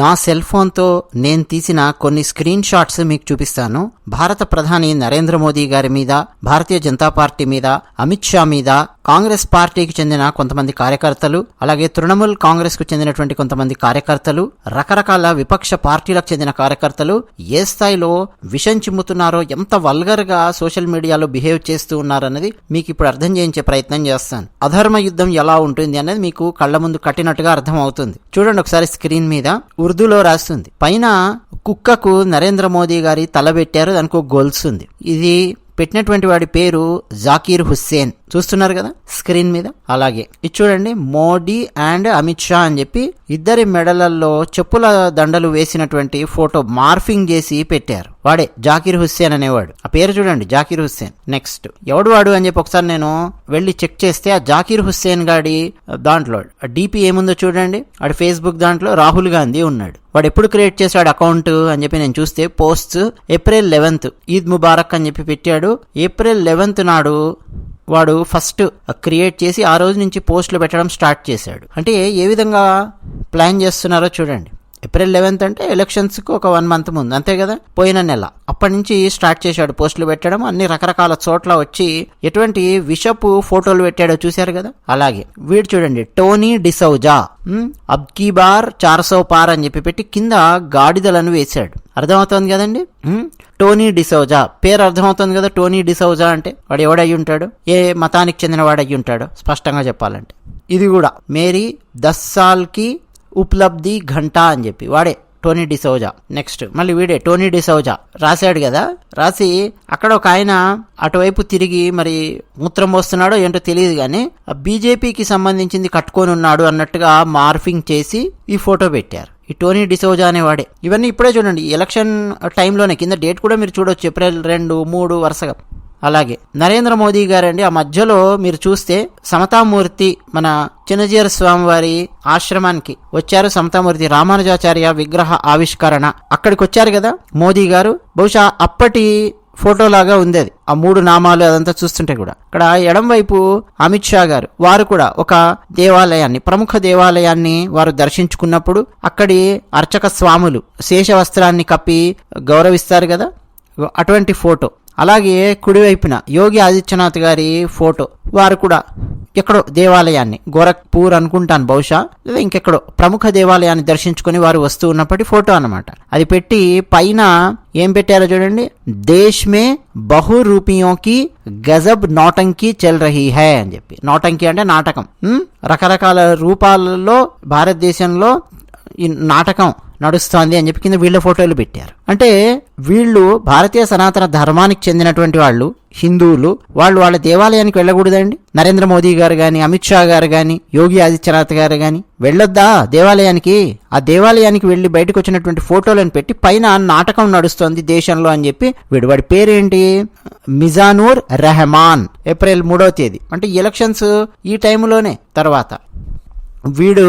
నా సెల్ ఫోన్తో నేను తీసిన కొన్ని స్క్రీన్ షాట్స్ మీకు చూపిస్తాను. భారత ప్రధాని నరేంద్ర మోదీ గారి మీద భారతీయ జనతా పార్టీ మీద అమిత్ షా మీద కాంగ్రెస్ పార్టీకి చెందిన కొంతమంది కార్యకర్తలు అలాగే తృణమూల్ కాంగ్రెస్కు చెందినటువంటి కొంతమంది కార్యకర్తలు రకరకాల విపక్ష పార్టీలకు చెందిన కార్యకర్తలు ఏ స్థాయిలో విషం చిమ్ముతున్నారో ఎంత వల్గర్గా సోషల్ మీడియాలో బిహేవ్ చేస్తూ ఉన్నారన్నది మీకు ఇప్పుడు అర్థం చేయించే ప్రయత్నం చేస్తాను. అధర్మ యుద్ధం ఎలా ఉంటుంది అనేది మీకు కళ్ళ ముందు కట్టినట్టుగా అర్థం అవుతుంది చూడండి ఒకసారి స్క్రీన్ మీద ఉర్దూలో రాస్తుంది. పైన కుక్కకు నరేంద్ర మోదీ గారి తల పెట్టారు దానికి ఒక గొలుసు ఉంది ఇది పెట్టినటువంటి వాడి పేరు జాకీర్ హుస్సేన్. చూస్తున్నారు కదా స్క్రీన్ మీద? అలాగే. ఇది చూడండి మోడీ అండ్ అమిత్ షా అని చెప్పి ఇద్దరి మెడలల్లో చెప్పుల దండలు వేసినటువంటి ఫోటో మార్ఫింగ్ చేసి పెట్టారు. వాడే జాకీర్ హుస్సేన్ అనేవాడు. ఆ పేరు చూడండి జాకీర్ హుస్సేన్. నెక్స్ట్. ఎవడు వాడు అని చెప్పి ఒకసారి నేను వెళ్ళి చెక్ చేస్తే ఆ జాకీర్ హుస్సేన్ గాడి దాంట్లో డిపి ఏముందో చూడండి ఆడు ఫేస్బుక్ దాంట్లో రాహుల్ గాంధీ ఉన్నాడు. వాడు ఎప్పుడు క్రియేట్ చేశాడు అకౌంట్ అని చెప్పి నేను చూస్తే post April eleventh Eid Mubarak అని చెప్పి పెట్టాడు. ఏప్రిల్ లెవెన్త్ నాడు వాడు ఫస్ట్ క్రియేట్ చేసి ఆ రోజు నుంచి పోస్టులు పెట్టడం స్టార్ట్ చేశాడు. అంటే ఏ విధంగా ప్లాన్ చేస్తున్నారో చూడండి. ఏప్రిల్ లెవెన్త్ అంటే ఎలక్షన్స్కి ఒక వన్ మంత్ ముందు అంతే కదా? పోయిన నెల. అప్పటి నుంచి స్టార్ట్ చేశాడు పోస్టులు పెట్టడం. అన్ని రకరకాల చోట్ల వచ్చి ఎటువంటి విషపు ఫోటోలు పెట్టాడో చూశారు కదా? అలాగే. వీడు చూడండి టోనీ డిసౌజా. అబ్కీబార్ బార్ చార్సో పార్ అని చెప్పి పెట్టి కింద గాడిదలను వేశాడు. అర్థమవుతోంది కదండి? టోనీ డిసౌజా పేరు అర్థమవుతుంది కదా టోనీ డిసౌజా అంటే? వాడు ఎవడై ఉంటాడు? ఏ మతానికి చెందిన వాడయ్యి ఉంటాడో? స్పష్టంగా చెప్పాలంటే. ఇది కూడా మేరీ దస్ సాల్కి ఉపలబ్ధి ఘంటా అని చెప్పి. వాడే టోనీ డిసౌజా నెక్స్ట్ మళ్ళీ వీడే టోనీ డిసౌజా రాశాడు కదా? రాసి అక్కడ ఒక ఆయన అటువైపు తిరిగి మరి మూత్రం పోస్తున్నాడో ఏంటో తెలియదు కానీ బీజేపీకి సంబంధించింది కట్టుకొని ఉన్నాడు అన్నట్టుగా మార్ఫింగ్ చేసి ఈ ఫోటో పెట్టారు. ఈ టోనీ డిసోజా అనేవాడే. ఇవన్నీ ఇప్పుడే చూడండి ఎలక్షన్ టైంలోనే కింద డేట్ కూడా మీరు చూడొచ్చు ఏప్రిల్ రెండు మూడు వరుసగా. అలాగే నరేంద్ర మోదీ గారండి ఆ మధ్యలో మీరు చూస్తే సమతామూర్తి మన చిన్నజీర స్వామివారి ఆశ్రమానికి వచ్చారు సమతామూర్తి రామానుజాచార్య విగ్రహ ఆవిష్కరణ. అక్కడికి వచ్చారు కదా మోదీ గారు. బహుశా అప్పటి ఫోటో లాగా ఉంది అది ఆ మూడు నామాలు అదంతా చూస్తుంటే కూడా. ఇక్కడ ఎడం వైపు అమిత్ షా గారు వారు కూడా ఒక దేవాలయాన్ని ప్రముఖ దేవాలయాన్ని వారు దర్శించుకున్నప్పుడు అక్కడి అర్చక స్వాములు శేష వస్త్రాన్ని కప్పి గౌరవిస్తారు కదా? అటువంటి ఫోటో. అలాగే కుడివైపున యోగి ఆదిత్యనాథ్ గారి ఫోటో. వారు కూడా ఎక్కడో దేవాలయాన్ని గోరఖ్పూర్ అనుకుంటాను బహుశా లేదా ఇంకెక్కడో ప్రముఖ దేవాలయాన్ని దర్శించుకొని వారు వస్తూ ఉన్నప్పటి ఫోటో అన్నమాట. అది పెట్టి పైన ఏం పెట్టారో చూడండి. దేశ్ మే బహు రూపియోకి గజబ్ నోటంకి చెల్ రహీ హై అని చెప్పి. నోటంకి అంటే నాటకం. రకరకాల రూపాలలో భారతదేశంలో ఈ నాటకం నడుస్తోంది అని చెప్పి కింద వీళ్ళ ఫోటోలు పెట్టారు. అంటే వీళ్ళు భారతీయ సనాతన ధర్మానికి చెందినటువంటి వాళ్ళు హిందువులు వాళ్ళు వాళ్ళ దేవాలయానికి వెళ్ళకూడదండి. నరేంద్ర మోదీ గారు కానీ అమిత్ షా గారు కానీ యోగి ఆదిత్యనాథ్ గారు కానీ వెళ్ళొద్దా దేవాలయానికి? ఆ దేవాలయానికి వెళ్ళి బయటకు వచ్చినటువంటి ఫోటోలను పెట్టి పైన నాటకం నడుస్తోంది దేశంలో అని చెప్పి వీడు వాడి పేరేంటి? మిజానూర్ రెహమాన్. ఏప్రిల్ మూడవ తేదీ. అంటే ఎలక్షన్స్ ఈ టైంలోనే తర్వాత. వీడు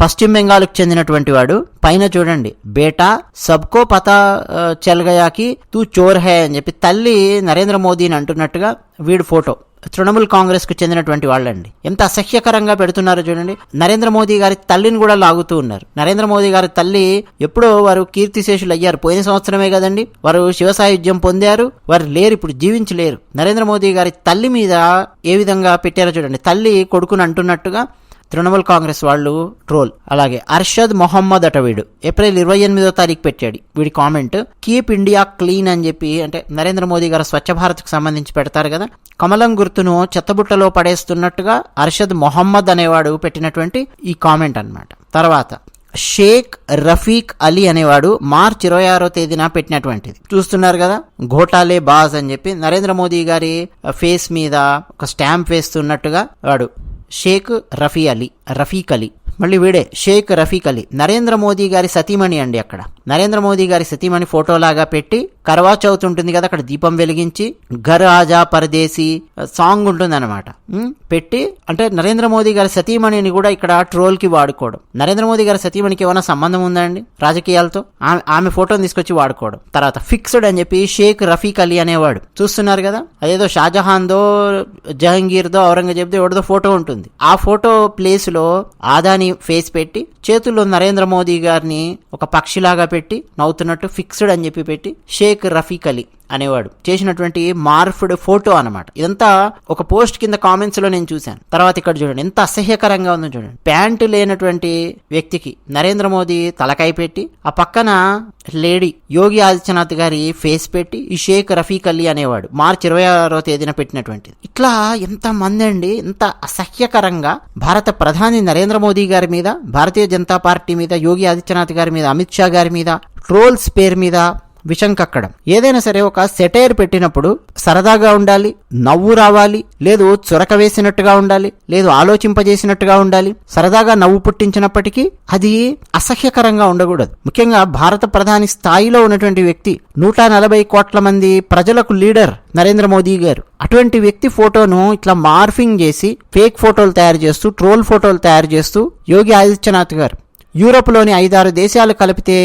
పశ్చిమ బెంగాల్కు చెందినటువంటి వాడు. పైన చూడండి. బేటా సబ్కో పతా చెల్గయాకి తూ చోర్ హే అని చెప్పి తల్లి నరేంద్ర మోదీని అంటున్నట్టుగా వీడు ఫోటో. తృణమూల్ కాంగ్రెస్కు చెందినటువంటి వాళ్ళండి. ఎంత అసహ్యకరంగా పెడుతున్నారో చూడండి. నరేంద్ర మోదీ గారి తల్లిని కూడా లాగుతూ ఉన్నారు. నరేంద్ర మోదీ గారి తల్లి ఎప్పుడో వారు కీర్తిశేషులు అయ్యారు. పోయిన సంవత్సరమే కదండి. వారు శివ సాయుధ్యం పొందారు. వారు లేరు ఇప్పుడు జీవించలేరు. నరేంద్ర మోదీ గారి తల్లి మీద ఏ విధంగా పెట్టారో చూడండి. తల్లి కొడుకుని అంటున్నట్టుగా తృణమూల్ కాంగ్రెస్ వాళ్ళు ట్రోల్. అలాగే అర్షద్ మొహమ్మద్ అట వీడు. ఏప్రిల్ ఇరవై ఎనిమిదో తారీఖు పెట్టాడు. వీడి కామెంట్ కీప్ ఇండియా క్లీన్ అని చెప్పి అంటే నరేంద్ర మోదీ గారు స్వచ్ఛ భారత్కు సంబంధించి పెడతారు కదా. కమలం గుర్తును చెత్తబుట్టలో పడేస్తున్నట్టుగా అర్షద్ మొహమ్మద్ అనేవాడు పెట్టినటువంటి ఈ కామెంట్ అన్నమాట. తర్వాత షేక్ రఫీక్ అలీ అనేవాడు మార్చ్ ఇరవై ఆరో తేదీన పెట్టినటువంటిది. చూస్తున్నారు కదా ఘోటాలే బాజ్ అని చెప్పి నరేంద్ర మోదీ గారి ఫేస్ మీద ఒక స్టాంప్ వేస్తున్నట్టుగా వాడు షేక్ రఫీ అలీ రఫీక్ అలీ. మళ్ళీ వీడే షేక్ రఫీక్ అలీ. నరేంద్ర మోదీ గారి సతీమణి అండి అక్కడ. నరేంద్ర మోదీ గారి సతీమణి ఫోటోలాగా పెట్టి కరవా చౌత్ ఉంటుంది కదా అక్కడ దీపం వెలిగించి గరాజా పరదేశీ సాంగ్ ఉంటుంది అనమాట పెట్టి అంటే నరేంద్ర మోదీ గారి సతీమణిని కూడా ఇక్కడ ట్రోల్కి వాడుకోవడం. నరేంద్ర మోదీ గారి సతీమణికి ఏమైనా సంబంధం ఉందండి రాజకీయాలతో? ఆమె ఆమె ఫోటోని తీసుకొచ్చి వాడుకోవడం. తర్వాత ఫిక్స్డ్ అని చెప్పి షేక్ రఫీక్ అలీ అనేవాడు. చూస్తున్నారు కదా? అదేదో షాజహాన్దో జహంగీర్దో ఔరంగజేబ్దో ఎవరిదో ఫోటో ఉంటుంది. ఆ ఫోటో ప్లేస్లో ఆదాని ఫేస్ పెట్టి చేతుల్లో నరేంద్ర మోదీ గారిని ఒక పక్షిలాగా పెట్టి నవ్వుతున్నట్టు ఫిక్స్డ్ అని చెప్పి పెట్టి షేక్ రఫీక్ అలీ అనేవాడు. చేసినటువంటి మార్ఫ్డ్ ఫోటో అనమాట ఇదంతా ఒక పోస్ట్ కింద కామెంట్స్లో నేను చూశాను. తర్వాత ఇక్కడ చూడండి. ఎంత అసహ్యకరంగా ఉందో చూడండి. ప్యాంటు లేనటువంటి వ్యక్తికి నరేంద్ర మోదీ తలకాయ పెట్టి ఆ పక్కన లేడీ యోగి ఆదిత్యనాథ్ గారి ఫేస్ పెట్టి ఈ షేక్ రఫీక్ అలీ అనేవాడు. మార్చి ఇరవై ఆరో తేదీన పెట్టినటువంటిది. ఇట్లా ఎంత మంది అండి. ఎంత అసహ్యకరంగా భారత ప్రధాని నరేంద్ర మోదీ గారి మీద భారతీయ జనతా పార్టీ మీద యోగి ఆదిత్యనాథ్ గారి మీద అమిత్ షా గారి మీద ట్రోల్స్ పేరు మీద విషం కక్కడం ఏదైనా సరే ఒక సెటైర్ పెట్టినప్పుడు సరదాగా ఉండాలి నవ్వు రావాలి లేదు చురక వేసినట్టుగా ఉండాలి లేదు ఆలోచింపజేసినట్టుగా ఉండాలి సరదాగా నవ్వు పుట్టించినప్పటికీ అది అసహ్యకరంగా ఉండకూడదు. ముఖ్యంగా భారత ప్రధాని స్థాయిలో ఉన్నటువంటి వ్యక్తి నూట నలభై కోట్ల మంది ప్రజలకు లీడర్ నరేంద్ర మోదీ గారు. అటువంటి వ్యక్తి ఫోటోను ఇట్లా మార్ఫింగ్ చేసి ఫేక్ ఫోటోలు తయారు చేస్తూ ట్రోల్ ఫోటోలు తయారు చేస్తూ యోగి ఆదిత్యనాథ్ గారు. యూరోప్లోని ఐదారు దేశాలు కలిపితే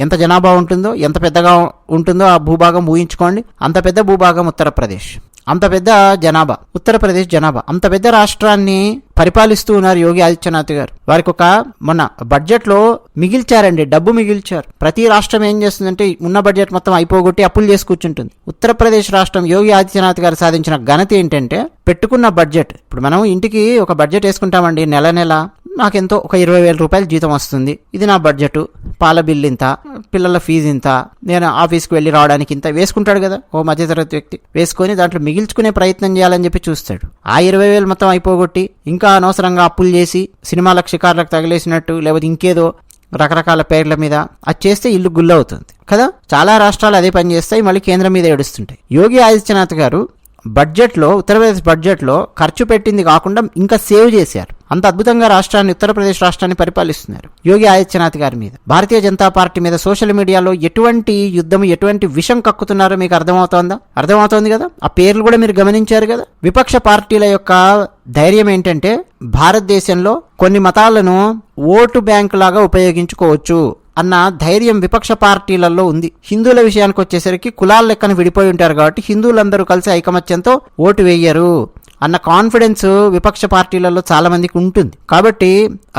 ఎంత జనాభా ఉంటుందో ఎంత పెద్దగా ఉంటుందో ఆ భూభాగం ఊహించుకోండి. అంత పెద్ద భూభాగం ఉత్తరప్రదేశ్. అంత పెద్ద జనాభా ఉత్తరప్రదేశ్ జనాభా. అంత పెద్ద రాష్ట్రాన్ని పరిపాలిస్తూ ఉన్నారు యోగి ఆదిత్యనాథ్ గారు. వారికి ఒక మొన్న బడ్జెట్లో మిగిల్చారండి డబ్బు మిగిల్చారు. ప్రతి రాష్ట్రం ఏం చేస్తుందంటే ఉన్న బడ్జెట్ మొత్తం అయిపోగొట్టి అప్పులు చేసి కూర్చుంటుంది. ఉత్తరప్రదేశ్ రాష్ట్రం యోగి ఆదిత్యనాథ్ గారు సాధించిన ఘనత ఏంటంటే పెట్టుకున్న బడ్జెట్. ఇప్పుడు మనం ఇంటికి ఒక బడ్జెట్ వేసుకుంటామండి నెల నెల. నాకెంతో ఒక ఇరవై వేల రూపాయలు జీతం వస్తుంది. ఇది నా బడ్జెట్. పాల బిల్ ఇంత పిల్లల ఫీజు ఇంత. నేను ఆఫీస్కి వెళ్ళి రావడానికి ఇంత వేసుకుంటాడు కదా ఓ మధ్యతరగతి వ్యక్తి. వేసుకొని దాంట్లో మిగిల్చుకునే ప్రయత్నం చేయాలని చెప్పి చూస్తాడు. ఆ ఇరవై వేలు మొత్తం అయిపోగొట్టి ఇంకా అనవసరంగా అప్పులు చేసి సినిమాలకు షికార్లకు తగిలేసినట్టు లేకపోతే ఇంకేదో రకరకాల పేర్ల మీద అది చేస్తే ఇల్లు గుల్లవుతుంది కదా. చాలా రాష్ట్రాలు అదే పని చేస్తాయి మళ్ళీ కేంద్రం మీద ఏడుస్తుంటాయి. యోగి ఆదిత్యనాథ్ గారు బడ్జెట్లో ఉత్తరప్రదేశ్ బడ్జెట్లో ఖర్చు పెట్టింది కాకుండా ఇంకా సేవ్ చేశారు. అంత అద్భుతంగా రాష్ట్రాన్ని ఉత్తరప్రదేశ్ రాష్ట్రాన్ని పరిపాలిస్తున్నారు. యోగి ఆదిత్యనాథ్ గారి మీద. భారతీయ జనతా పార్టీ మీద సోషల్ మీడియాలో ఎటువంటి యుద్ధం ఎటువంటి విషం కక్కుతున్నారో మీకు అర్థమవుతోందా? అర్థమవుతోంది కదా? ఆ పేర్లు కూడా మీరు గమనించారు కదా? విపక్ష పార్టీల యొక్క ధైర్యం ఏంటంటే భారతదేశంలో కొన్ని మతాలను ఓటు బ్యాంకు లాగా ఉపయోగించుకోవచ్చు అన్న ధైర్యం విపక్ష పార్టీలలో ఉంది. హిందువుల విషయానికి వచ్చేసరికి కులాల లెక్కన విడిపోయి ఉంటారు కాబట్టి హిందువులందరూ కలిసి ఐకమత్యంతో ఓటు వేయరు. అన్న కాన్ఫిడెన్స్ విపక్ష పార్టీలలో చాలామందికి ఉంటుంది. కాబట్టి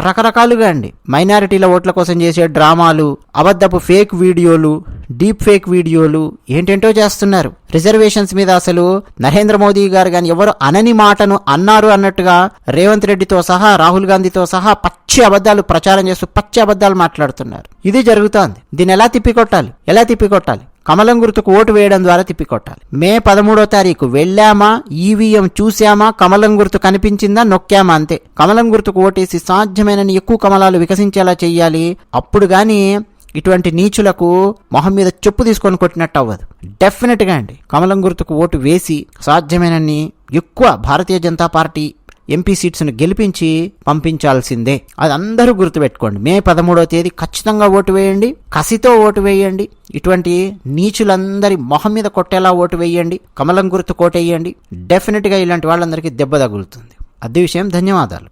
రకరకాలుగా అండి. మైనారిటీల ఓట్ల కోసం చేసే డ్రామాలు అబద్ధపు ఫేక్ వీడియోలు డీప్ ఫేక్ వీడియోలు ఏంటేంటో చేస్తున్నారు. రిజర్వేషన్స్ మీద అసలు నరేంద్ర మోదీ గారు కానీ ఎవరు అనని మాటను అన్నారు అన్నట్టుగా రేవంత్ రెడ్డితో సహా రాహుల్ గాంధీతో సహా పచ్చి అబద్ధాలు ప్రచారం చేస్తూ పచ్చి అబద్ధాలు మాట్లాడుతున్నారు. ఇది జరుగుతోంది. దీన్ని ఎలా తిప్పికొట్టాలి? ఎలా తిప్పికొట్టాలి? కమలం గుర్తుకు ఓటు వేయడం ద్వారా తిప్పికొట్టాలి. మే పదమూడో తారీఖు వెళ్ళామా ఈవీఎం చూశామా కమలం గుర్తు కనిపించిందా నొక్కామా అంతే. కమలం గుర్తుకు ఓటేసి సాధ్యమైనని ఎక్కువ కమలాలు వికసించేలా చేయాలి అప్పుడు గాని ఇటువంటి నీచులకు మొహం మీద చెప్పు తీసుకొని కొట్టినట్టు అవ్వదు. డెఫినెట్గా అండి. కమలం గుర్తుకు ఓటు వేసి సాధ్యమైనన్ని ఎక్కువ భారతీయ జనతా పార్టీ ఎంపీ సీట్స్ను గెలిపించి పంపించాల్సిందే. అది అందరూ గుర్తుపెట్టుకోండి. మే పదమూడవ తేదీ ఖచ్చితంగా ఓటు వేయండి. కసితో ఓటు వేయండి. ఇటువంటి నీచులందరి మొహం మీద కొట్టేలా ఓటు వేయండి. కమలం గుర్తు కోటేయండి. డెఫినెట్గా ఇలాంటి వాళ్ళందరికీ దెబ్బ తగులుతుంది. అదే విషయం ధన్యవాదాలు.